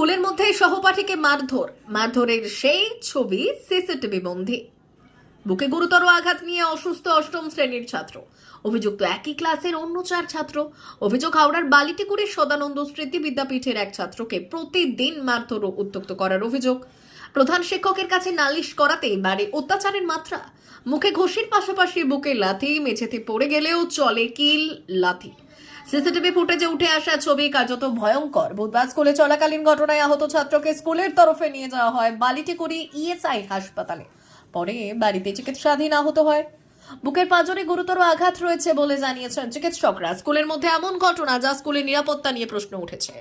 স্কুলের মধ্যে সহপাঠীকে মারধর। মারধরের সেই ছবি সিসিটিভি বন্ধী বুকে গুরুতর আঘাত নিয়ে অসুস্থ অষ্টম শ্রেণির ছাত্র। অভিযুক্ত একই ক্লাসের অন্য চার ছাত্র। অভিযোগ, হাওড়ার বালিটিকুড়ির সদানন্দ স্মৃতি বিদ্যাপীঠের এক ছাত্রকে প্রতিদিন মারধর ও উত্তক্ত করার অভিযোগ। প্রধান শিক্ষকের কাছে নালিশ করাতেই বাড়ে অত্যাচারের মাত্রা। মুখে ঘষির পাশাপাশি বুকে লাথি, মেঝেতে পড়ে গেলেও চলে কিল, লাথি। সিসিটিভি ফুটেজে উঠে আসা ছবি কার্যত ভয়ঙ্কর। বুধবার স্কুলে চলাকালীন ঘটনায় আহত ছাত্রকে স্কুলের তরফে নিয়ে যাওয়া হয় বালিটিকুড়ি ইএসআই হাসপাতালে। পরে বাড়িতে চিকিৎসাধীন আহত হয়। বুকের পাঁজরে গুরুতর আঘাত রয়েছে বলে জানিয়েছেন চিকিৎসকরা। স্কুলের মধ্যে এমন ঘটনা যা স্কুলের নিরাপত্তা নিয়ে প্রশ্ন উঠেছে।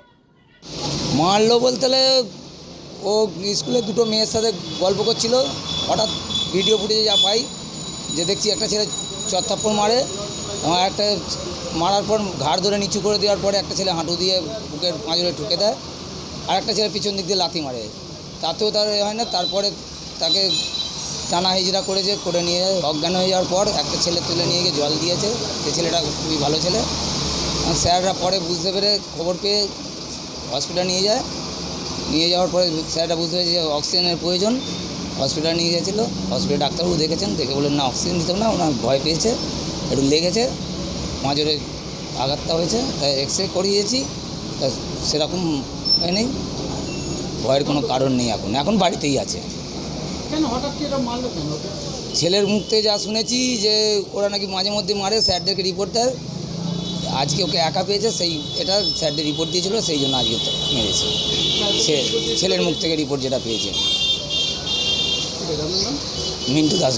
মারলো বলতে ও স্কুলে দুটো মেয়ের সাথে গল্প করছিল। হঠাৎ ভিডিও ফুটেজে যা পাই যে দেখছি একটা ছেলে চত্থাপ্পড় মারে এবং একটা মারার পর ঘাড় ধরে নিচু করে দেওয়ার পরে একটা ছেলে হাঁটু দিয়ে বুকের মাঝে ঠুকে দেয়, আর একটা ছেলে পিছন দিক দিয়ে লাথি মারে। তাতেও তার হয় না, তারপরে তাকে টানা হিজড়া করেছে করে নিয়ে অজ্ঞান হয়ে যাওয়ার পর একটা ছেলে তুলে নিয়ে গিয়ে জল দিয়েছে। সে ছেলেটা খুবই ভালো ছেলে। স্যাররা পরে বুঝতে পেরে খবর পেয়ে হসপিটাল নিয়ে যায়। নিয়ে যাওয়ার পরে স্যাররা বুঝতে পেরেছে যে অক্সিজেনের প্রয়োজন। হসপিটাল নিয়ে গেছিল হসপিটাল ডাক্তারবাবু দেখেছেন, দেখে বললেন, না, অক্সিজেন দিতে না, ওনার ভয় পেয়েছে, একটু লেগেছে। মাঝরে আঘাতটা হয়েছে তাই এক্স রে করিয়েছি তা সেরকম এ নেই। ভয়ের কোনো কারণ নেই এখন এখন বাড়িতেই আছে? ছেলের মুখ থেকে যা শুনেছি যে ওরা নাকি মাঝে মধ্যে মারে স্যারদেরকে রিপোর্ট দেয়। আজকে ওকে একা পেয়েছে সেই এটা স্যারদের রিপোর্ট দিয়েছিল সেই জন্য আজকে মেরেছে। সে ছেলের মুখ থেকে রিপোর্ট যেটা পেয়েছে? মিন্টু দাস